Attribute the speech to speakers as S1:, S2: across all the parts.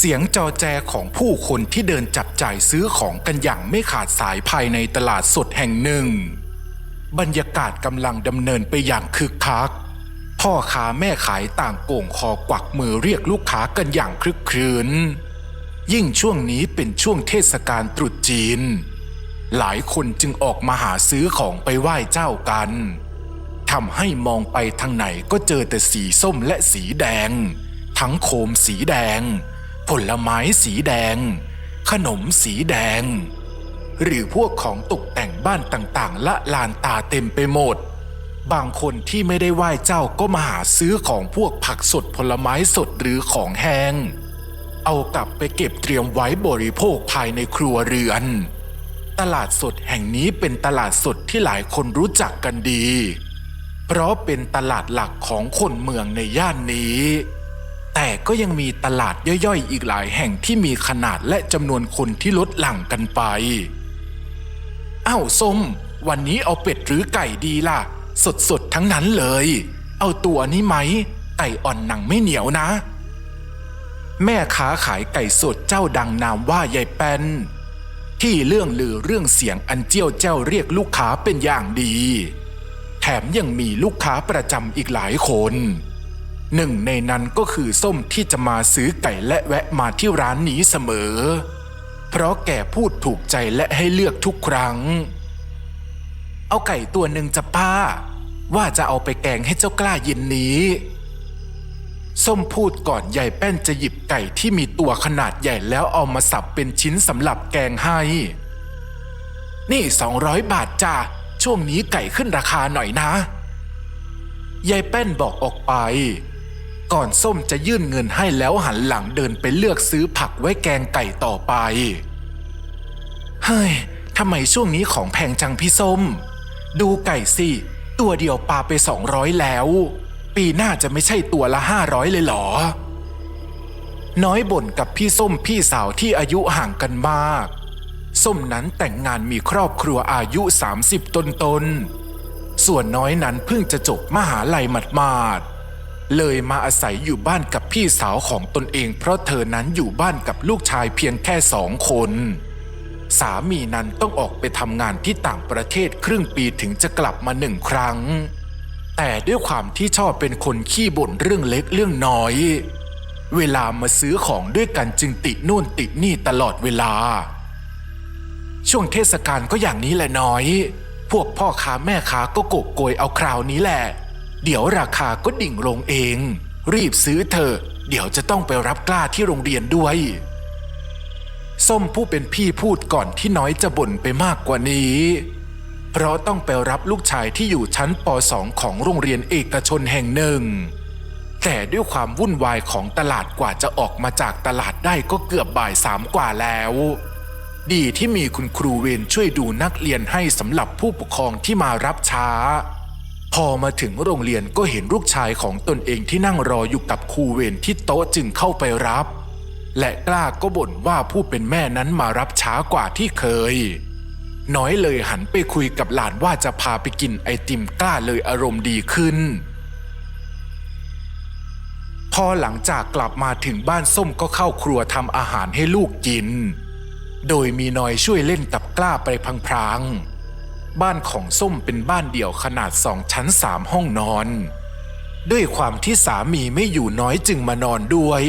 S1: เสียงจอแจของผู้คนที่เดินจับจ่ายซื้อของกันอย่างไม่ขาดสายภายในตลาดสดแห่งหนึ่ง บรรยากาศกำลังดำเนินไปอย่างคึกคัก พ่อค้าแม่ขายต่างโก่งคอกวักมือเรียกลูกค้ากันอย่างคลึกครื้น ยิ่งช่วงนี้เป็นช่วงเทศกาลตรุษจีน หลายคนจึงออกมาหาซื้อของไปไหว้เจ้ากันทำให้มองไปทางไหนก็เจอแต่สีส้มและสีแดง ทั้งโคมสีแดง ผลไม้สีแดง ขนมสีแดง หรือพวกของตกแต่งบ้านต่างๆ ละลานตาเต็มไปหมด บางคนที่ไม่ได้ไหว้เจ้าก็มาหาซื้อของพวกผักสดผลไม้สดหรือของแห้ง เอากลับไปเก็บเตรียมไว้บริโภคภายในครัวเรือน ตลาดสดแห่งนี้เป็นตลาดสดที่หลายคนรู้จักกันดี เพราะเป็นตลาดหลักของคนเมืองในย่านนี้ แต่ก็ยังมีตลาดย่อยๆ อีกหลายแห่งที่มีขนาดและจำนวนคนที่ลดหลั่งกันไป อ้าวส้ม วันนี้เอาเป็ดหรือไก่ดีล่ะ สดๆ ทั้งนั้นเลย เอาตัวนี้ไหม ไก่อ่อนหนังไม่เหนียวนะ แม่ค้าขายไก่สดเจ้าดังนามว่ายายแป้นที่เรื่องลือเรื่องเสียงอันเจียวเจ้าเรียกลูกค้าเป็นอย่างดี แถมยังมีลูกค้าประจำอีกหลายคน หนึ่งในนั้นก็คือส้มที่จะมาซื้อไก่และแวะมาที่ร้านนี้เสมอ เพราะแกพูดถูกใจและให้เลือกทุกครั้ง เอาไก่ตัวหนึ่งจะป้า ว่าจะเอาไปแกงให้เจ้ากล้าเย็นนี้ ส้มพูดก่อนยายแป้นจะหยิบไก่ที่มีตัวขนาดใหญ่แล้วเอามาสับเป็นชิ้นสำหรับแกงให้ นี่สองร้อยบาทจ้าช่วงนี้ไก่ขึ้นราคาหน่อยนะยายแป้นบอกออกไป ก่อนส้มจะยื่นเงินให้แล้วหันหลังเดินไปเลือกซื้อผักไว้แกงไก่ต่อไป เฮ้ยทำไมช่วงนี้ของแพงจังพี่ส้ม ดูไก่สิ ตัวเดียวปาไปสองร้อยแล้ว ปีหน้าจะไม่ใช่ตัวละห้าร้อยเลยเหรอ น้อยบ่นกับพี่ส้มพี่สาวที่อายุห่างกันมาก ส้มนั้นแต่งงานมีครอบครัวอายุ 30 ต้นตนส่วนน้อยนั้นเพิ่งจะจบมหาลัยหมาดๆ เลยมาอาศัยอยู่บ้านกับพี่สาวของตนเอง เพราะเธอนั้นอยู่บ้านกับลูกชายเพียงแค่สองคน สามีนั้นต้องออกไปทำงานที่ต่างประเทศครึ่งปีถึงจะกลับมาหนึ่งครั้ง แต่ด้วยความที่ชอบเป็นคนขี้บ่นเรื่องเล็กเรื่องน้อย เวลามาซื้อของด้วยกันจึงติโน่นตินี่ตลอดเวลา ช่วงเทศกาลก็อย่างนี้แหละน้อย พวกพ่อค้าแม่ค้าก็โกกโกยเอาคราวนี้แหละ เดี๋ยวราคาก็ดิ่งลงเอง รีบซื้อเถอะเดี๋ยวจะต้องไปรับกล้าที่โรงเรียนด้วย ส้มผู้เป็นพี่พูดก่อนที่น้อยจะบ่นไปมากกว่านี้ เพราะต้องไปรับลูกชายที่อยู่ชั้นป .2 ของโรงเรียนเอกชนแห่งหนึ่ง แต่ด้วยความวุ่นวายของตลาดกว่าจะออกมาจากตลาดได้ก็เกือบบ่ายสามกว่าแล้ว ดีที่มีคุณครูเวรช่วยดูนักเรียนให้สำหรับผู้ปกครองที่มารับช้า พอมาถึงโรงเรียนก็เห็นลูกชายของตนเองที่นั่งรออยู่กับครูเวรที่โต๊ะจึงเข้าไปรับ และกล้าก็บ่นว่าผู้เป็นแม่นั้นมารับช้ากว่าที่เคย น้อยเลยหันไปคุยกับหลานว่าจะพาไปกินไอติมกล้าเลยอารมณ์ดีขึ้น พอหลังจากกลับมาถึงบ้านส้มก็เข้าครัวทำอาหารให้ลูกกิน โดยมีน้อยช่วยเล่นกับกล้าไปพลางๆ บ้านของส้มเป็นบ้านเดี่ยวขนาดสองชั้นสามห้องนอน ด้วยความที่สามีไม่อยู่น้อยจึงมานอนด้วย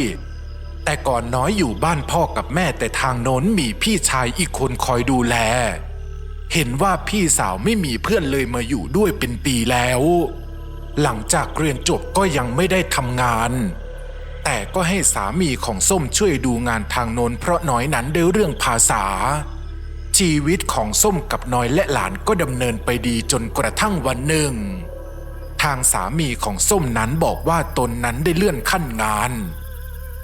S1: แต่ก่อนน้อยอยู่บ้านพ่อกับแม่แต่ทางโน้นมีพี่ชายอีกคนคอยดูแล เห็นว่าพี่สาวไม่มีเพื่อนเลยมาอยู่ด้วยเป็นปีแล้ว หลังจากเรียนจบก็ยังไม่ได้ทำงานแต่ก็ให้สามีของส้มช่วยดูงานทางโน้นเพราะน้อยนั้นด้วยเรื่องภาษา ชีวิตของส้มกับน้อยและหลานก็ดำเนินไปดีจนกระทั่งวันหนึ่ง ทางสามีของส้มนั้นบอกว่าตนนั้นได้เลื่อนขั้นงาน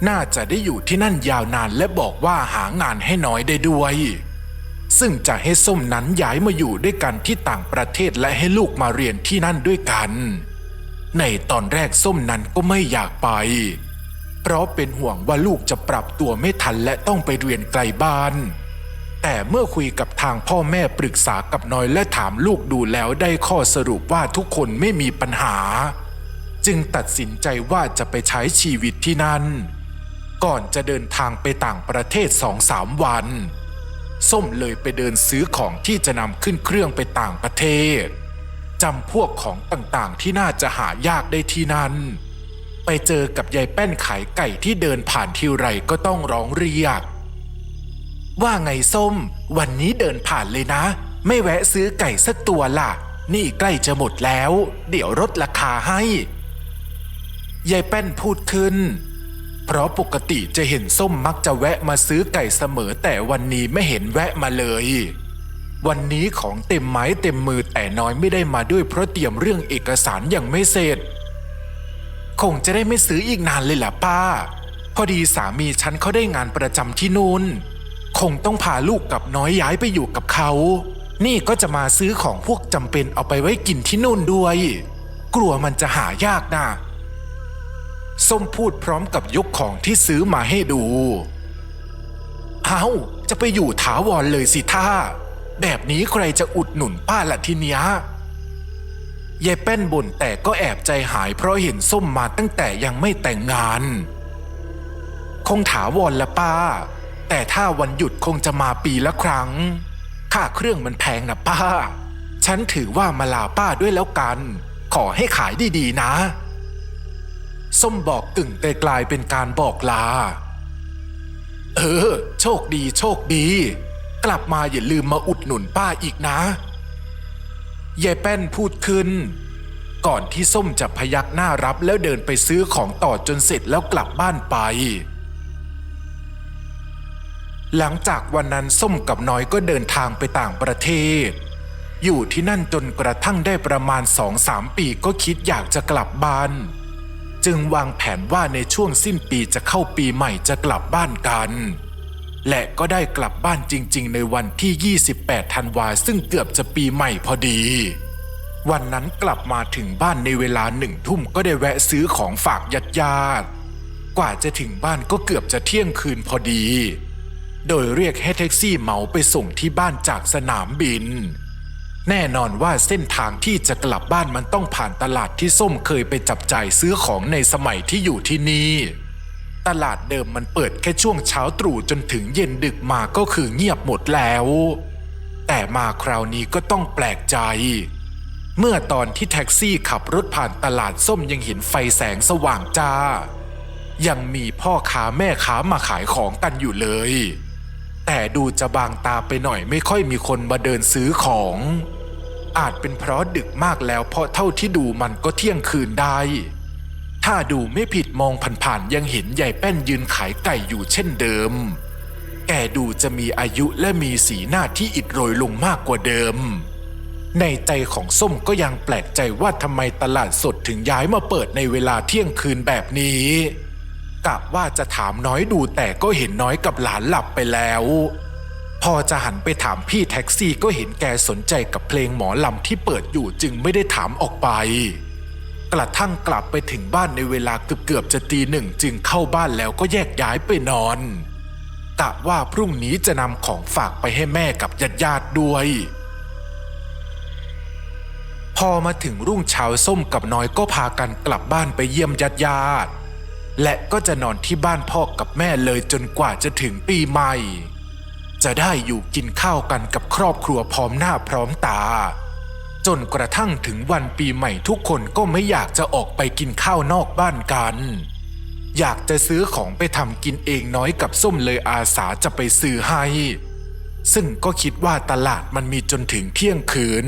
S1: น่าจะได้อยู่ที่นั่นยาวนานและบอกว่าหางานให้น้อยได้ด้วย ซึ่งจะให้ส้มนั้นย้ายมาอยู่ด้วยกันที่ต่างประเทศและให้ลูกมาเรียนที่นั่นด้วยกัน ในตอนแรกส้มนั้นก็ไม่อยากไป เพราะเป็นห่วงว่าลูกจะปรับตัวไม่ทันและต้องไปเรียนไกลบ้าน แต่เมื่อคุยกับทางพ่อแม่ปรึกษากับน้อยและถามลูกดูแล้วได้ข้อสรุปว่าทุกคนไม่มีปัญหา จึงตัดสินใจว่าจะไปใช้ชีวิตที่นั่น ก่อนจะเดินทางไปต่างประเทศสองสามวัน ส้มเลยไปเดินซื้อของที่จะนำขึ้นเครื่องไปต่างประเทศจำพวกของต่างๆที่น่าจะหายากได้ที่นั่น ไปเจอกับยายแป้นขายไก่ที่เดินผ่านทีไรก็ต้องร้องเรียก ว่าไงส้ม วันนี้เดินผ่านเลยนะ ไม่แวะซื้อไก่สักตัวล่ะ นี่ใกล้จะหมดแล้ว เดี๋ยวลดราคาให้ยายแป้นพูดขึ้น เพราะปกติจะเห็นส้มมักจะแวะมาซื้อไก่เสมอแต่วันนี้ไม่เห็นแวะมาเลย วันนี้ของเต็มไม้เต็มมือแต่น้อยไม่ได้มาด้วยเพราะเตรียมเรื่องเอกสารยังไม่เสร็จ คงจะได้ไม่ซื้ออีกนานเลยล่ะป้า พอดีสามีฉันเขาได้งานประจำที่นู่น คงต้องพาลูกกับน้อยย้ายไปอยู่กับเขา นี่ก็จะมาซื้อของพวกจำเป็นเอาไปไว้กินที่นู่นด้วย กลัวมันจะหายากนะส้มพูดพร้อมกับยกของที่ซื้อมาให้ดู เอาจะไปอยู่ถาวรเลยสิท่า แบบนี้ใครจะอุดหนุนป้าละทีเนี้ยยายแป้นบ่นแต่ก็แอบใจหายเพราะเห็นส้มมาตั้งแต่ยังไม่แต่งงาน คงถาวรละป้า แต่ถ้าวันหยุดคงจะมาปีละครั้ง ค่าเครื่องมันแพงนะป้า ฉันถือว่ามาลาป้าด้วยแล้วกัน ขอให้ขายดีๆนะ ส้มบอกกึ่งแต่กลายเป็นการบอกลา เออ โชคดีโชคดี กลับมาอย่าลืมมาอุดหนุนป้าอีกนะยายแป้นพูดขึ้น ก่อนที่ส้มจะพยักหน้ารับแล้วเดินไปซื้อของต่อจนเสร็จแล้วกลับบ้านไป หลังจากวันนั้นส้มกับน้อยก็เดินทางไปต่างประเทศ อยู่ที่นั่นจนกระทั่งได้ประมาณสองสามปีก็คิดอยากจะกลับบ้าน จึงวางแผนว่าในช่วงสิ้นปีจะเข้าปีใหม่จะกลับบ้านกัน และก็ได้กลับบ้านจริง ๆ ในวันที่ 28 ธันวาซึ่งเกือบจะปีใหม่พอดี วันนั้นกลับมาถึงบ้านในเวลาหนึ่งทุ่มก็ได้แวะซื้อของฝากญาติญาติกว่าจะถึงบ้านก็เกือบจะเที่ยงคืนพอดี โดยเรียกให้แท็กซี่เหมาไปส่งที่บ้านจากสนามบิน แน่นอนว่าเส้นทางที่จะกลับบ้านมันต้องผ่านตลาดที่ส้มเคยไปจับจ่ายซื้อของในสมัยที่อยู่ที่นี่ตลาดเดิมมันเปิดแค่ช่วงเช้าตรู่จนถึงเย็นดึกมาก็คือเงียบหมดแล้ว แต่มาคราวนี้ก็ต้องแปลกใจ เมื่อตอนที่แท็กซี่ขับรถผ่านตลาดส้มยังเห็นไฟแสงสว่างจ้า ยังมีพ่อค้าแม่ค้ามาขายของกันอยู่เลย แต่ดูจะบางตาไปหน่อยไม่ค่อยมีคนมาเดินซื้อของ อาจเป็นเพราะดึกมากแล้วเพราะเท่าที่ดูมันก็เที่ยงคืนได้ ถ้าดูไม่ผิดมองผ่านๆยังเห็นยายแป้นยืนขายไก่อยู่เช่นเดิม แกดูจะมีอายุและมีสีหน้าที่อิดโรยลงมากกว่าเดิม ในใจของส้มก็ยังแปลกใจว่าทำไมตลาดสดถึงย้ายมาเปิดในเวลาเที่ยงคืนแบบนี้ กะว่าจะถามน้อยดูแต่ก็เห็นน้อยกับหลานหลับไปแล้ว พอจะหันไปถามพี่แท็กซี่ก็เห็นแกสนใจกับเพลงหมอลำที่เปิดอยู่จึงไม่ได้ถามออกไป กระทั่งกลับไปถึงบ้านในเวลาเกือบๆจะตีหนึ่งจึงเข้าบ้านแล้วก็แยกย้ายไปนอนกะว่าพรุ่งนี้จะนำของฝากไปให้แม่กับญาติๆด้วย พอมาถึงรุ่งเช้าส้มกับน้อยก็พากันกลับบ้านไปเยี่ยมญาติญาติ และก็จะนอนที่บ้านพ่อกับแม่เลยจนกว่าจะถึงปีใหม่ จะได้อยู่กินข้าวกันกับครอบครัวพร้อมหน้าพร้อมตา จนกระทั่งถึงวันปีใหม่ทุกคนก็ไม่อยากจะออกไปกินข้าวนอกบ้านกัน อยากจะซื้อของไปทำกินเองน้อยกับส้มเลยอาสาจะไปซื้อให้ ซึ่งก็คิดว่าตลาดมันมีจนถึงเที่ยงคืน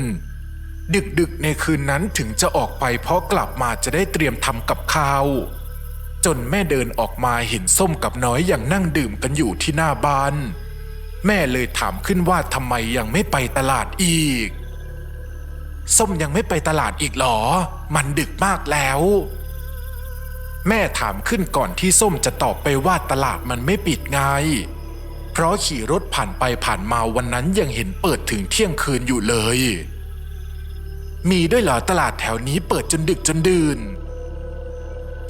S1: ดึกดึกๆในคืนนั้นถึงจะออกไปเพราะกลับมาจะได้เตรียมทำกับข้าว จนแม่เดินออกมาเห็นส้มกับน้อยอย่างนั่งดื่มกันอยู่ที่หน้าบ้าน แม่เลยถามขึ้นว่าทำไมยังไม่ไปตลาดอีก ส้มยังไม่ไปตลาดอีกหรอ มันดึกมากแล้ว แม่ถามขึ้นก่อนที่ส้มจะตอบไปว่าตลาดมันไม่ปิดไง เพราะขี่รถผ่านไปผ่านมาวันนั้นยังเห็นเปิดถึงเที่ยงคืนอยู่เลย มีด้วยเหรอตลาดแถวนี้เปิดจนดึกจนดื่น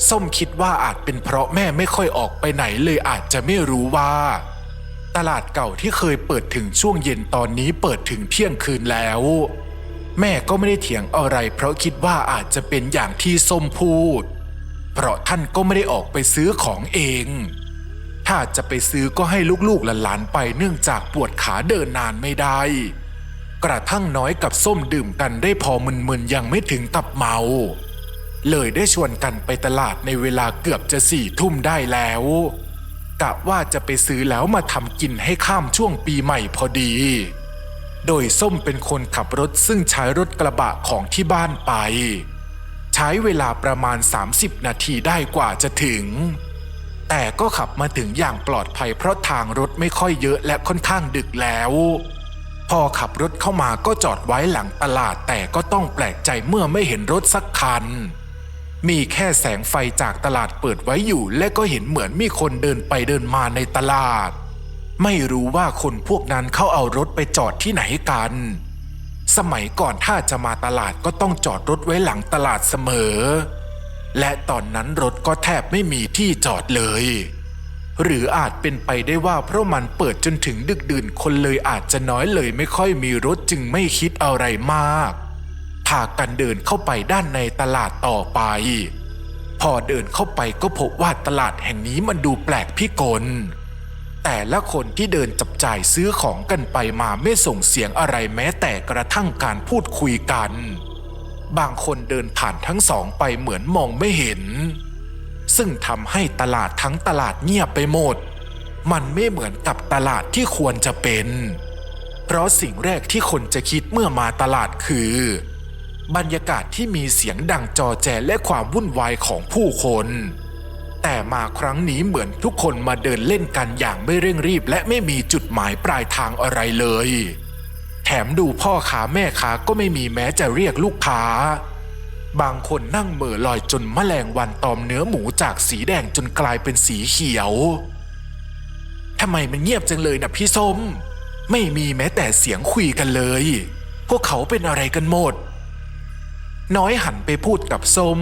S1: ส้มคิดว่าอาจเป็นเพราะแม่ไม่ค่อยออกไปไหนเลยอาจจะไม่รู้ว่า ตลาดเก่าที่เคยเปิดถึงช่วงเย็นตอนนี้เปิดถึงเที่ยงคืนแล้ว แม่ก็ไม่ได้เถียงอะไร เพราะคิดว่าอาจจะเป็นอย่างที่ส้มพูด เพราะท่านก็ไม่ได้ออกไปซื้อของเอง ถ้าจะไปซื้อก็ให้ลูกๆหลานๆไปเนื่องจากปวดขาเดินนานไม่ได้ กระทั่งน้อยกับส้มดื่มกันได้พอมึนๆยังไม่ถึงกับเมา เลยได้ชวนกันไปตลาดในเวลาเกือบจะสี่ทุ่มได้แล้วกะว่าจะไปซื้อแล้วมาทำกินให้ข้ามช่วงปีใหม่พอดี โดยส้มเป็นคนขับรถซึ่งใช้รถกระบะของที่บ้านไป ใช้เวลาประมาณ 30 นาทีได้กว่าจะถึง แต่ก็ขับมาถึงอย่างปลอดภัยเพราะทางรถไม่ค่อยเยอะและค่อนข้างดึกแล้ว พอขับรถเข้ามาก็จอดไว้หลังตลาดแต่ก็ต้องแปลกใจเมื่อไม่เห็นรถสักคัน มีแค่แสงไฟจากตลาดเปิดไว้อยู่ และก็เห็นเหมือนมีคนเดินไปเดินมาในตลาด ไม่รู้ว่าคนพวกนั้นเขาเอารถไปจอดที่ไหนกัน สมัยก่อนถ้าจะมาตลาดก็ต้องจอดรถไว้หลังตลาดเสมอ และตอนนั้นรถก็แทบไม่มีที่จอดเลย หรืออาจเป็นไปได้ว่าเพราะมันเปิดจนถึงดึกดื่นคนเลยอาจจะน้อยเลยไม่ค่อยมีรถจึงไม่คิดอะไรมาก พากันเดินเข้าไปด้านในตลาดต่อไป พอเดินเข้าไปก็พบว่าตลาดแห่งนี้มันดูแปลกพิกล แต่ละคนที่เดินจับจ่ายซื้อของกันไปมาไม่ส่งเสียงอะไรแม้แต่กระทั่งการพูดคุยกัน บางคนเดินผ่านทั้งสองไปเหมือนมองไม่เห็น ซึ่งทำให้ตลาดทั้งตลาดเงียบไปหมด มันไม่เหมือนกับตลาดที่ควรจะเป็น เพราะสิ่งแรกที่คนจะคิดเมื่อมาตลาดคือ บรรยากาศที่มีเสียงดังจอแจและความวุ่นวายของผู้คน แต่มาครั้งนี้เหมือนทุกคนมาเดินเล่นกันอย่างไม่เร่งรีบและไม่มีจุดหมายปลายทางอะไรเลย แถมดูพ่อค้าแม่ค้าก็ไม่มีแม้จะเรียกลูกค้า บางคนนั่งเหม่อลอยจนแมลงวันตอมเนื้อหมูจากสีแดงจนกลายเป็นสีเขียวทำไมมันเงียบจังเลยนะพี่ส้ม ไม่มีแม้แต่เสียงคุยกันเลย พวกเขาเป็นอะไรกันหมด น้อยหันไปพูดกับส้ม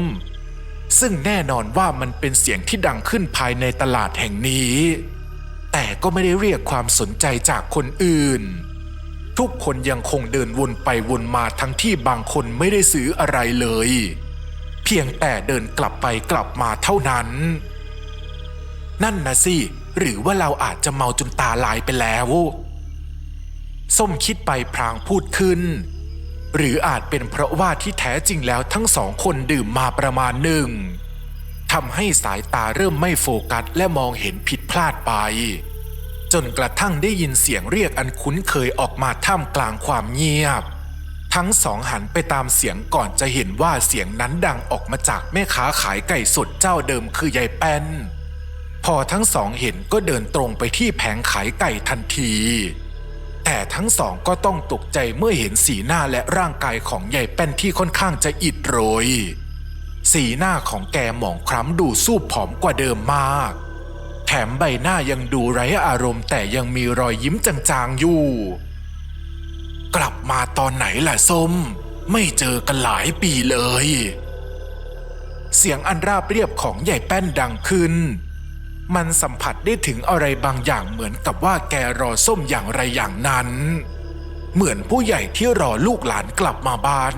S1: ซึ่งแน่นอนว่ามันเป็นเสียงที่ดังขึ้นภายในตลาดแห่งนี้ แต่ก็ไม่ได้เรียกความสนใจจากคนอื่น ทุกคนยังคงเดินวนไปวนมาทั้งที่บางคนไม่ได้ซื้ออะไรเลย เพียงแต่เดินกลับไปกลับมาเท่านั้น นั่นนะสิ หรือว่าเราอาจจะเมาจนตาลายไปแล้ว ส้มคิดไปพลางพูดขึ้น หรืออาจเป็นเพราะว่าที่แท้จริงแล้วทั้งสองคนดื่มมาประมาณหนึ่งทำให้สายตาเริ่มไม่โฟกัสและมองเห็นผิดพลาดไป จนกระทั่งได้ยินเสียงเรียกอันคุ้นเคยออกมาท่ามกลางความเงียบ ทั้งสองหันไปตามเสียงก่อนจะเห็นว่าเสียงนั้นดังออกมาจากแม่ค้าขายไก่สดเจ้าเดิมคือยายแป้นพอทั้งสองเห็นก็เดินตรงไปที่แผงขายไก่ทันที แต่ทั้งสองก็ต้องตกใจเมื่อเห็นสีหน้าและร่างกายของยายแป้นที่ค่อนข้างจะอิดโรย สีหน้าของแกหมองคล้ำดูสู้ผอมกว่าเดิมมาก แถมใบหน้ายังดูไร้อารมณ์แต่ยังมีรอยยิ้มจางๆอยู่ กลับมาตอนไหนล่ะส้ม ไม่เจอกันหลายปีเลย เสียงอันราบเรียบของใหญ่แป้นดังขึ้น มันสัมผัสได้ถึงอะไรบางอย่างเหมือนกับว่าแกรอส้มอย่างไรอย่างนั้น เหมือนผู้ใหญ่ที่รอลูกหลานกลับมาบ้าน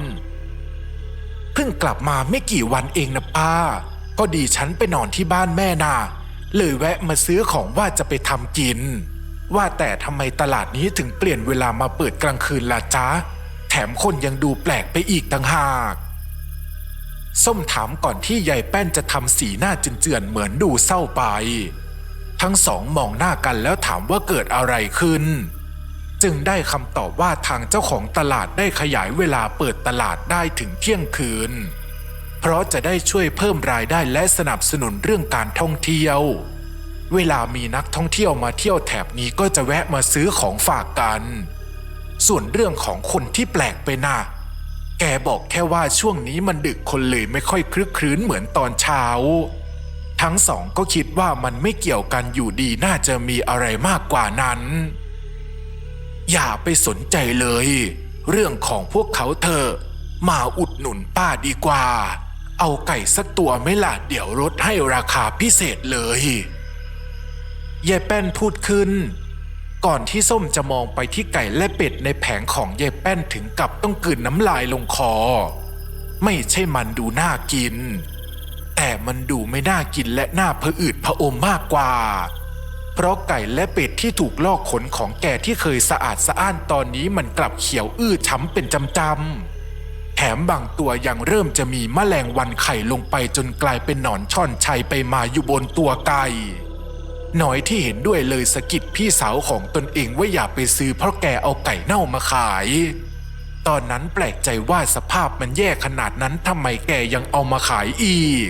S1: เพิ่งกลับมาไม่กี่วันเองนะป้าก็ดีฉันไปนอนที่บ้านแม่นาเลยแวะมาซื้อของว่าจะไปทำกิน ว่าแต่ทำไมตลาดนี้ถึงเปลี่ยนเวลามาเปิดกลางคืนล่ะจ๊ะ แถมคนยังดูแปลกไปอีกต่างหาก ส้มถามก่อนที่ยายแป้นจะทำสีหน้าเจือนๆเหมือนดูเศร้าไป ทั้งสองมองหน้ากันแล้วถามว่าเกิดอะไรขึ้น จึงได้คำตอบว่าทางเจ้าของตลาดได้ขยายเวลาเปิดตลาดได้ถึงเที่ยงคืน เพราะจะได้ช่วยเพิ่มรายได้และสนับสนุนเรื่องการท่องเที่ยว เวลามีนักท่องเที่ยวมาเที่ยวแถบนี้ก็จะแวะมาซื้อของฝากกัน ส่วนเรื่องของคนที่แปลกไปนะ แกบอกแค่ว่าช่วงนี้มันดึกคนเลยไม่ค่อยคลึกครื้นเหมือนตอนเช้า ทั้งสองก็คิดว่ามันไม่เกี่ยวกันอยู่ดีน่าจะมีอะไรมากกว่านั้น อย่าไปสนใจเลย เรื่องของพวกเขาเถอะมาอุดหนุนป้าดีกว่า เอาไก่สักตัวไหม่ล่ะเดี๋ยวลดให้ราคาพิเศษเลยยายแป้นพูดขึ้น ก่อนที่ส้มจะมองไปที่ไก่และเป็ดในแผงของยายแป้นถึงกับต้องกลืนน้ำลายลงคอ ไม่ใช่มันดูน่ากิน แต่มันดูไม่น่ากินและน่าผะอืดผะอมมากกว่า เพราะไก่และเป็ดที่ถูกลอกขนของแกที่เคยสะอาดสะอ้านตอนนี้มันกลับเขียวอื้อช้ำเป็นจำๆแถมบางตัวยังเริ่มจะมีแมลงวันไข่ลงไปจนกลายเป็นหนอนช่อนชัยไปมาอยู่บนตัวไก่ หน่อยที่เห็นด้วยเลยสะกิดพี่สาวของตนเองว่าอย่าไปซื้อเพราะแกเอาไก่เน่ามาขาย ตอนนั้นแปลกใจว่าสภาพมันแย่ขนาดนั้นทำไมแกยังเอามาขายอีก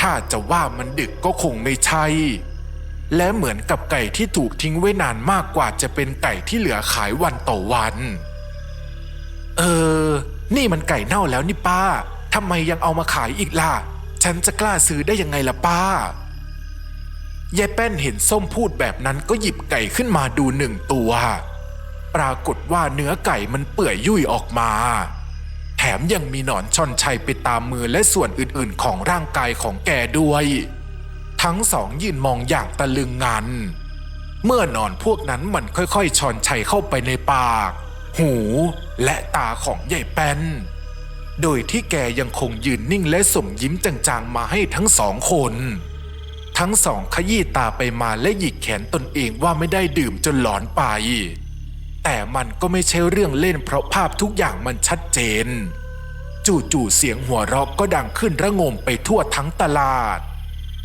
S1: ถ้าจะว่ามันดึกก็คงไม่ใช่ และเหมือนกับไก่ที่ถูกทิ้งไว้นานมากกว่าจะเป็นไก่ที่เหลือขายวันต่อวัน เออ นี่มันไก่เน่าแล้วนี่ป้าทำไมยังเอามาขายอีกล่ะ ฉันจะกล้าซื้อได้ยังไงล่ะป้า ยายแป้นเห็นส้มพูดแบบนั้นก็หยิบไก่ขึ้นมาดูหนึ่งตัว ปรากฏว่าเนื้อไก่มันเปื่อยยุ่ยออกมา แถมยังมีหนอนช่อนชัยไปตามมือและส่วนอื่นๆของร่างกายของแกด้วย ทั้งสองยืนมองอย่างตะลึงงัน เมื่อหนอนพวกนั้นมันค่อยๆชอนชัยเข้าไปในปาก หูและตาของยายแป้นโดยที่แกยังคงยืนนิ่งและส่งยิ้มจางๆมาให้ทั้งสองคน ทั้งสองขยี้ตาไปมาและหยิกแขนตนเองว่าไม่ได้ดื่มจนหลอนไปแต่มันก็ไม่ใช่เรื่องเล่นเพราะภาพทุกอย่างมันชัดเจน จู่ๆเสียงหัวเราะก็ดังขึ้นระงมไปทั่วทั้งตลาด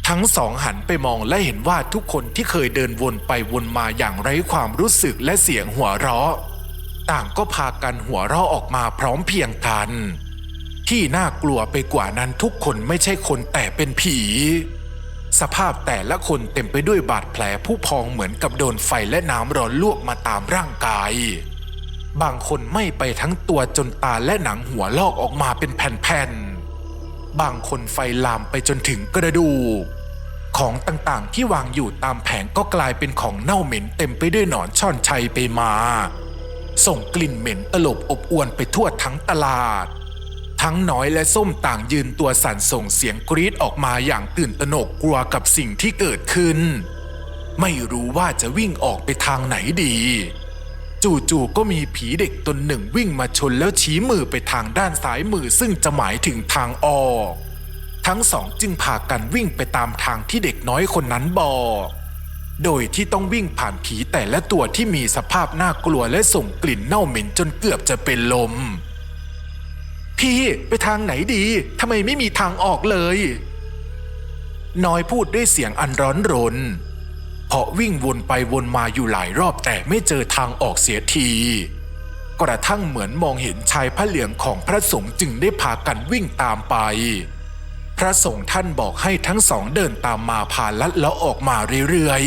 S1: ทั้งสองหันไปมองและเห็นว่าทุกคนที่เคยเดินวนไปวนมาอย่างไร้ความรู้สึกและเสียงหัวเราะ ต่างก็พากันหัวเราะออกมาพร้อมเพียงกัน ที่น่ากลัวไปกว่านั้นทุกคนไม่ใช่คนแต่เป็นผี สภาพแต่ละคนเต็มไปด้วยบาดแผลผู้พองเหมือนกับโดนไฟและน้ำร้อนลวกมาตามร่างกาย บางคนไม่ไปทั้งตัวจนตาและหนังหัวลอกออกมาเป็นแผ่นๆ บางคนไฟลามไปจนถึงกระดูก ของต่างๆที่วางอยู่ตามแผงก็กลายเป็นของเน่าเหม็นเต็มไปด้วยหนอนช่อนชัยไปมา ส่งกลิ่นเหม็นตลบอบอวนไปทั่วทั้งตลาด ทั้งน้อยและส้มต่างยืนตัวสั่นส่งเสียงกรีดออกมาอย่างตื่นตระหนกกลัวกับสิ่งที่เกิดขึ้น ไม่รู้ว่าจะวิ่งออกไปทางไหนดี จู่ๆก็มีผีเด็กตนหนึ่งวิ่งมาชนแล้วชี้มือไปทางด้านซ้ายมือซึ่งจะหมายถึงทางออก ทั้งสองจึงพากันวิ่งไปตามทางที่เด็กน้อยคนนั้นบอก โดยที่ต้องวิ่งผ่านผีแต่ละตัวที่มีสภาพน่ากลัวและส่งกลิ่นเน่าเหม็นจนเกือบจะเป็นลม พี่ไปทางไหนดีทำไมไม่มีทางออกเลย น้อยพูดด้วยเสียงอันร้อนรน เพราะวิ่งวนไปวนมาอยู่หลายรอบแต่ไม่เจอทางออกเสียที กระทั่งเหมือนมองเห็นชายพระเหลืองของพระสงฆ์จึงได้พากันวิ่งตามไป พระสงฆ์ท่านบอกให้ทั้งสองเดินตามมาผ่านลัดแล้วออกมาเรื่อย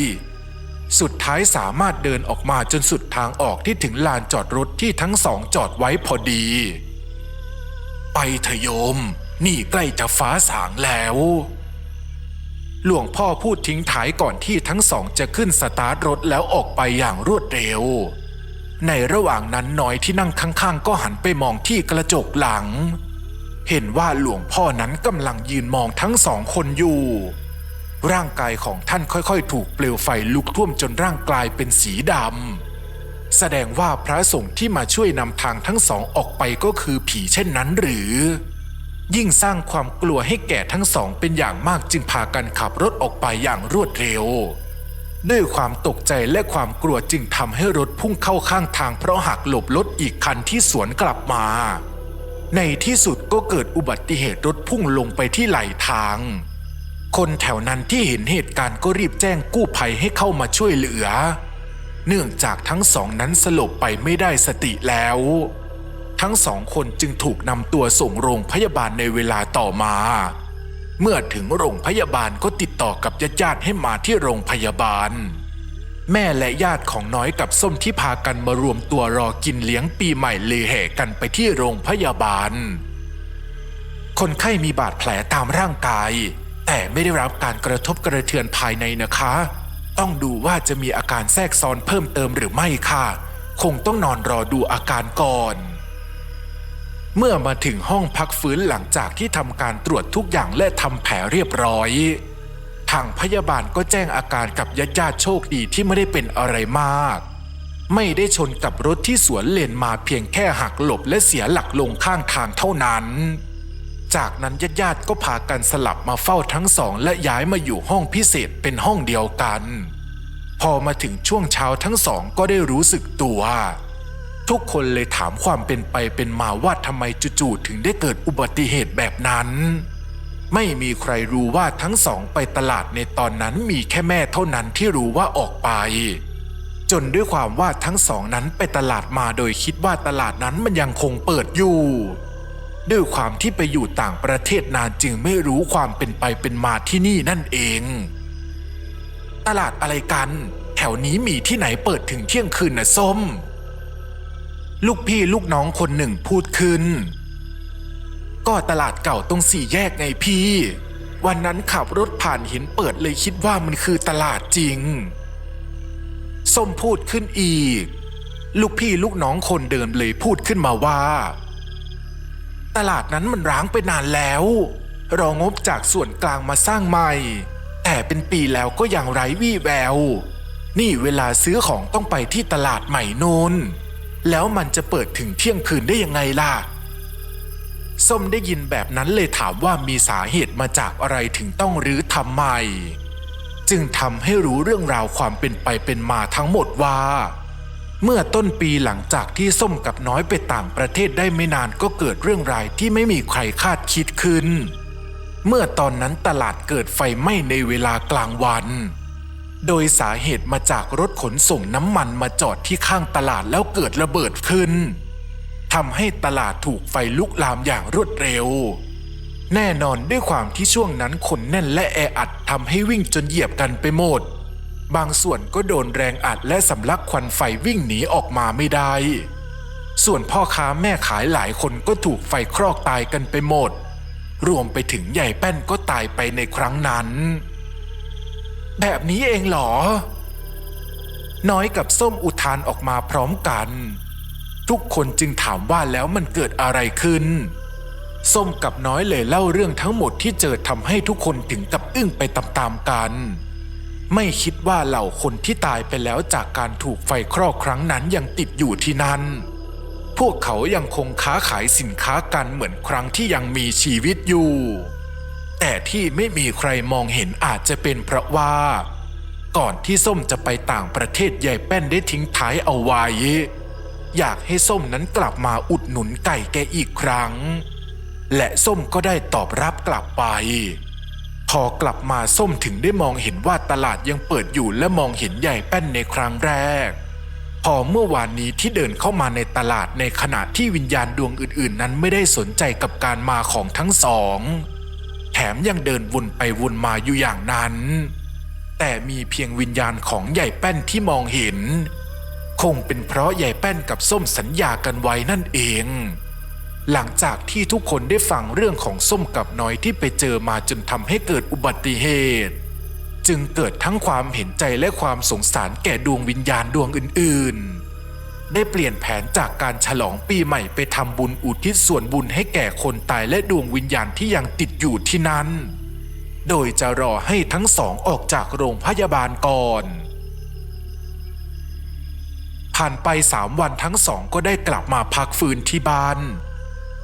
S1: ๆสุดท้ายสามารถเดินออกมาจนสุดทางออกที่ถึงลานจอดรถที่ทั้งสองจอดไว้พอดี เถอะโยม นี่ใกล้จะฟ้าสางแล้ว หลวงพ่อพูดทิ้งท้ายก่อนที่ทั้งสองจะขึ้นสตาร์ทรถแล้วออกไปอย่างรวดเร็ว ในระหว่างนั้นน้อยที่นั่งข้างๆ ก็หันไปมองที่กระจกหลัง เห็นว่าหลวงพ่อนั้นกำลังยืนมองทั้งสองคนอยู่ร่างกายของท่านค่อยๆ ถูกเปลวไฟลุกท่วมจนร่างกลายเป็นสีดำ แสดงว่าพระสงฆ์ที่มาช่วยนำทางทั้งสองออกไปก็คือผีเช่นนั้นหรือ ยิ่งสร้างความกลัวให้แก่ทั้งสองเป็นอย่างมากจึงพากันขับรถออกไปอย่างรวดเร็ว ด้วยความตกใจและความกลัวจึงทำให้รถพุ่งเข้าข้างทางเพราะหักหลบรถอีกคันที่สวนกลับมา ในที่สุดก็เกิดอุบัติเหตุรถพุ่งลงไปที่ไหลทาง คนแถวนั้นที่เห็นเหตุการณ์ก็รีบแจ้งกู้ภัยให้เข้ามาช่วยเหลือ เนื่องจากทั้งสองนั้นสลบไปไม่ได้สติแล้ว ทั้งสองคนจึงถูกนำตัวส่งโรงพยาบาลในเวลาต่อมา เมื่อถึงโรงพยาบาลก็ติดต่อกับญาติๆให้มาที่โรงพยาบาล แม่และญาติของน้อยกับส้มที่พากันมารวมตัวรอกินเลี้ยงปีใหม่เลยแห่กันไปที่โรงพยาบาล คนไข้มีบาดแผลตามร่างกาย แต่ไม่ได้รับการกระทบกระเทือนภายในนะคะ ต้องดูว่าจะมีอาการแทรกซ้อนเพิ่มเติมหรือไม่ค่ะ คงต้องนอนรอดูอาการก่อน เมื่อมาถึงห้องพักฟื้นหลังจากที่ทำการตรวจทุกอย่างและทำแผลเรียบร้อยทางพยาบาลก็แจ้งอาการกับญาติญาติโชคดีที่ไม่ได้เป็นอะไรมาก ไม่ได้ชนกับรถที่สวนเลนมาเพียงแค่หักหลบและเสียหลักลงข้างทางเท่านั้น จากนั้นญาติญาติๆก็พากันสลับมาเฝ้าทั้งสอง และย้ายมาอยู่ห้องพิเศษเป็นห้องเดียวกัน พอมาถึงช่วงเช้าทั้งสองก็ได้รู้สึกตัว ทุกคนเลยถามความเป็นไปเป็นมาว่าทำไมจู่ๆถึงได้เกิดอุบัติเหตุแบบนั้น ไม่มีใครรู้ว่าทั้งสองไปตลาดในตอนนั้นมีแค่แม่เท่านั้นที่รู้ว่าออกไปจนด้วยความว่าทั้งสองนั้นไปตลาดมาโดยคิดว่าตลาดนั้นมันยังคงเปิดอยู่ ด้วยความที่ไปอยู่ต่างประเทศนานจึงไม่รู้ความเป็นไปเป็นมาที่นี่นั่นเอง ตลาดอะไรกัน แถวนี้มีที่ไหนเปิดถึงเที่ยงคืนนะส้ม ลูกพี่ลูกน้องคนหนึ่งพูดขึ้น ก็ตลาดเก่าตรงสี่แยกไงพี่ วันนั้นขับรถผ่านเห็นเปิดเลยคิดว่ามันคือตลาดจริง ส้มพูดขึ้นอีก ลูกพี่ลูกน้องคนเดิมเลยพูดขึ้นมาว่า ตลาดนั้นมันร้างไปนานแล้ว รองบจากส่วนกลางมาสร้างใหม่ แต่เป็นปีแล้วก็ยังไร้วี่แวว นี่เวลาซื้อของต้องไปที่ตลาดใหม่โนนแล้วมันจะเปิดถึงเที่ยงคืนได้ยังไงล่ะ ส้มได้ยินแบบนั้นเลยถามว่ามีสาเหตุมาจากอะไรถึงต้องรื้อทำใหม่ จึงทำให้รู้เรื่องราวความเป็นไปเป็นมาทั้งหมดว่า เมื่อต้นปีหลังจากที่ส้มกับน้อยไปต่างประเทศได้ไม่นานก็เกิดเรื่องรายที่ไม่มีใครคาดคิดขึ้น เมื่อตอนนั้นตลาดเกิดไฟไหม้ในเวลากลางวัน โดยสาเหตุมาจากรถขนส่งน้ำมันมาจอดที่ข้างตลาดแล้วเกิดระเบิดขึ้นทำให้ตลาดถูกไฟลุกลามอย่างรวดเร็ว แน่นอนด้วยความที่ช่วงนั้นคนแน่นและแออัดทำให้วิ่งจนเหยียบกันไปหมด บางส่วนก็โดนแรงอัดและสำลักควันไฟวิ่งหนีออกมาไม่ได้ ส่วนพ่อค้าแม่ขายหลายคนก็ถูกไฟคลอกตายกันไปหมด รวมไปถึงใหญ่แป้นก็ตายไปในครั้งนั้น แบบนี้เองเหรอ น้อยกับส้มอุทานออกมาพร้อมกัน ทุกคนจึงถามว่าแล้วมันเกิดอะไรขึ้นส้มกับน้อยเลยเล่าเรื่องทั้งหมดที่เจอทำให้ทุกคนถึงกับอึ้งไปตามๆกัน ไม่คิดว่าเหล่าคนที่ตายไปแล้วจากการถูกไฟคลอกครั้งนั้นยังติดอยู่ที่นั่น พวกเขายังคงค้าขายสินค้ากันเหมือนครั้งที่ยังมีชีวิตอยู่ แต่ที่ไม่มีใครมองเห็นอาจจะเป็นเพราะว่า ก่อนที่ส้มจะไปต่างประเทศยายแป้นได้ทิ้งท้ายเอาไว้ อยากให้ส้มนั้นกลับมาอุดหนุนไก่แกอีกครั้ง และส้มก็ได้ตอบรับกลับไป พอกลับมาส้มถึงได้มองเห็นว่าตลาดยังเปิดอยู่และมองเห็นใหญ่แป้นในครั้งแรก พอเมื่อวานนี้ที่เดินเข้ามาในตลาดในขณะที่วิญญาณดวงอื่น ๆ นั้นไม่ได้สนใจกับการมาของทั้งสอง แถมยังเดินวนไปวนมาอยู่อย่างนั้น แต่มีเพียงวิญญาณของใหญ่แป้นที่มองเห็น คงเป็นเพราะใหญ่แป้นกับส้มสัญญากันไว้นั่นเอง หลังจากที่ทุกคนได้ฟังเรื่องของส้มกับน้อยที่ไปเจอมาจนทำให้เกิดอุบัติเหตุ จึงเกิดทั้งความเห็นใจและความสงสารแก่ดวงวิญญาณดวงอื่น ๆ ได้เปลี่ยนแผนจากการฉลองปีใหม่ไปทำบุญอุทิศส่วนบุญให้แก่คนตายและดวงวิญญาณที่ยังติดอยู่ที่นั้น โดยจะรอให้ทั้งสองออกจากโรงพยาบาลก่อนผ่านไปสามวันทั้งสองก็ได้กลับมาพักฟื้นที่บ้าน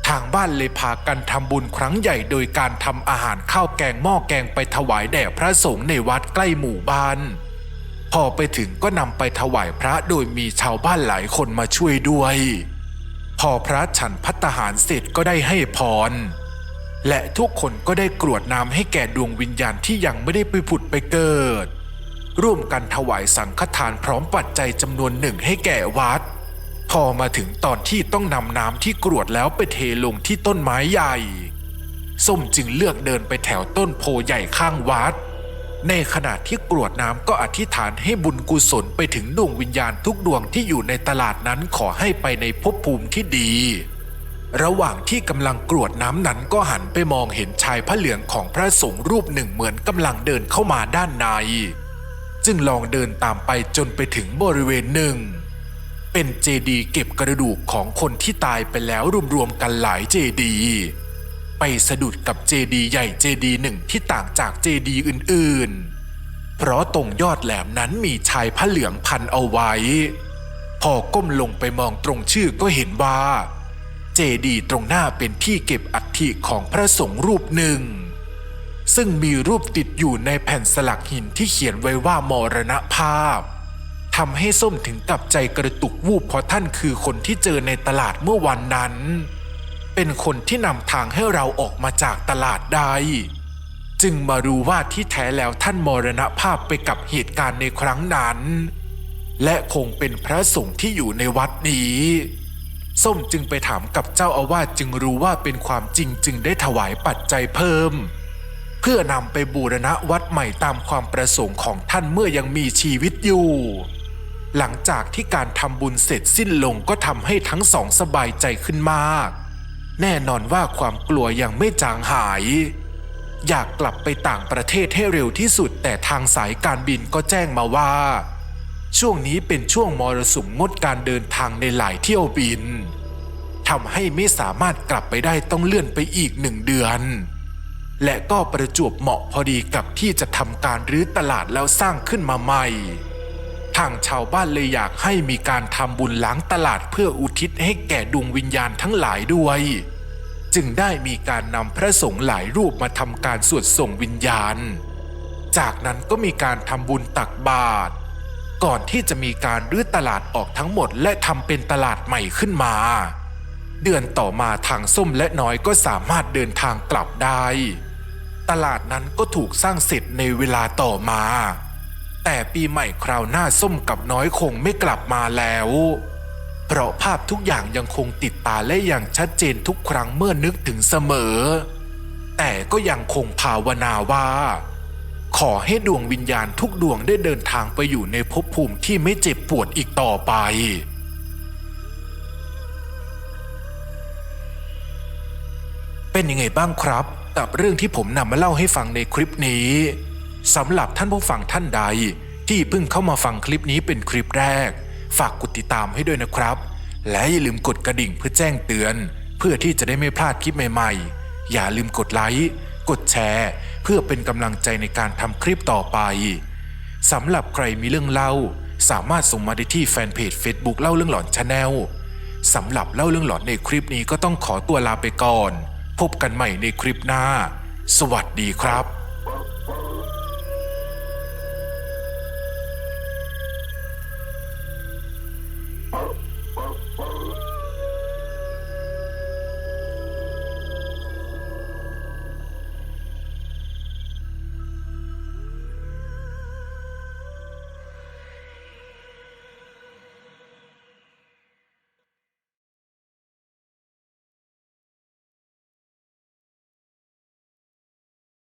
S1: ทางบ้านเลยพากันทำบุญครั้งใหญ่โดยการทำอาหารข้าวแกงหม้อแกงไปถวายแด่พระสงฆ์ในวัดใกล้หมู่บ้าน พอไปถึงก็นำไปถวายพระโดยมีชาวบ้านหลายคนมาช่วยด้วย พอพระฉันพัตตาหารเสร็จก็ได้ให้พร และทุกคนก็ได้กรวดน้ำให้แก่ดวงวิญญาณที่ยังไม่ได้ไปผุดไปเกิด ร่วมกันถวายสังฆทานพร้อมปัจจัยจำนวนหนึ่งให้แก่วัด พอมาถึงตอนที่ต้องนำน้ำที่กรวดแล้วไปเทลงที่ต้นไม้ใหญ่ ส้มจึงเลือกเดินไปแถวต้นโพใหญ่ข้างวัด ในขณะที่กรวดน้ำก็อธิษฐานให้บุญกุศลไปถึงดวงวิญญาณทุกดวงที่อยู่ในตลาดนั้นขอให้ไปในภพภูมิที่ดี ระหว่างที่กำลังกรวดน้ำนั้นก็หันไปมองเห็นชายพระเหลืองของพระสงฆ์รูปหนึ่งเหมือนกำลังเดินเข้ามาด้านใน จึงลองเดินตามไปจนไปถึงบริเวณหนึ่ง เป็นเจดีย์เก็บกระดูกของคนที่ตายไปแล้วรวมๆกันหลายเจดีย์ไปสะดุดกับเจดีย์ใหญ่เจดีย์หนึ่งที่ต่างจากเจดีย์อื่นๆ เพราะตรงยอดแหลมนั้นมีชายพระเหลืองพันเอาไว้ พอก้มลงไปมองตรงชื่อก็เห็นว่า เจดีย์ตรงหน้าเป็นที่เก็บอัฐิของพระสงฆ์รูปหนึ่ง ซึ่งมีรูปติดอยู่ในแผ่นสลักหินที่เขียนไว้ว่ามรณภาพ ทำให้ส้มถึงกับใจกระตุกวูบเพราะท่านคือคนที่เจอในตลาดเมื่อวันนั้น เป็นคนที่นำทางให้เราออกมาจากตลาดได้ จึงมารู้ว่าที่แท้แล้วท่านมรณภาพไปกับเหตุการณ์ในครั้งนั้น และคงเป็นพระสงฆ์ที่อยู่ในวัดนี้ ส้มจึงไปถามกับเจ้าอาวาสจึงรู้ว่าเป็นความจริงจึงได้ถวายปัจจัยเพิ่มเพื่อนำไปบูรณะวัดใหม่ตามความประสงค์ของท่านเมื่อยังมีชีวิตอยู่ หลังจากที่การทำบุญเสร็จสิ้นลงก็ทำให้ทั้งสองสบายใจขึ้นมาก แน่นอนว่าความกลัวยังไม่จางหาย อยากกลับไปต่างประเทศให้เร็วที่สุดแต่ทางสายการบินก็แจ้งมาว่า ช่วงนี้เป็นช่วงมรสุมงดการเดินทางในหลายเที่ยวบินทำให้ไม่สามารถกลับไปได้ต้องเลื่อนไปอีกหนึ่งเดือน และก็ประจวบเหมาะพอดีกับที่จะทำการรื้อตลาดแล้วสร้างขึ้นมาใหม่ ทางชาวบ้านเลยอยากให้มีการทำบุญล้างตลาดเพื่ออุทิศให้แก่ดวงวิญญาณทั้งหลายด้วย จึงได้มีการนำพระสงฆ์หลายรูปมาทำการสวดส่งวิญญาณ จากนั้นก็มีการทำบุญตักบาตรก่อนที่จะมีการรื้อตลาดออกทั้งหมดและทำเป็นตลาดใหม่ขึ้นมา เดือนต่อมาทางส้มและน้อยก็สามารถเดินทางกลับได้ ตลาดนั้นก็ถูกสร้างเสร็จในเวลาต่อมา แต่ปีใหม่คราวหน้าส้มกับน้อยคงไม่กลับมาแล้ว เพราะภาพทุกอย่างยังคงติดตาและอย่างชัดเจนทุกครั้งเมื่อนึกถึงเสมอ แต่ก็ยังคงภาวนาว่า ขอให้ดวงวิญญาณทุกดวงได้เดินทางไปอยู่ในภพภูมิที่ไม่เจ็บปวดอีกต่อไปเป็นยังไงบ้างครับ กับเรื่องที่ผมนำมาเล่าให้ฟังในคลิปนี้ สำหรับท่านผู้ฟังท่านใด ที่เพิ่งเข้ามาฟังคลิปนี้เป็นคลิปแรก ฝากกดติดตามให้ด้วยนะครับ และอย่าลืมกดกระดิ่งเพื่อแจ้งเตือน เพื่อที่จะได้ไม่พลาดคลิปใหม่ๆ อย่าลืมกดไลค์กดแชร์ เพื่อเป็นกำลังใจในการทำคลิปต่อไปสำหรับใครมีเรื่องเล่า สามารถส่งมาได้ที่แฟนเพจ Facebook เล่าเรื่องหลอนชาแนลสำหรับเล่าเรื่องหลอนในคลิปนี้ก็ต้องขอตัวลาไปก่อน พบกันใหม่ในคลิปหน้า สวัสดีครับ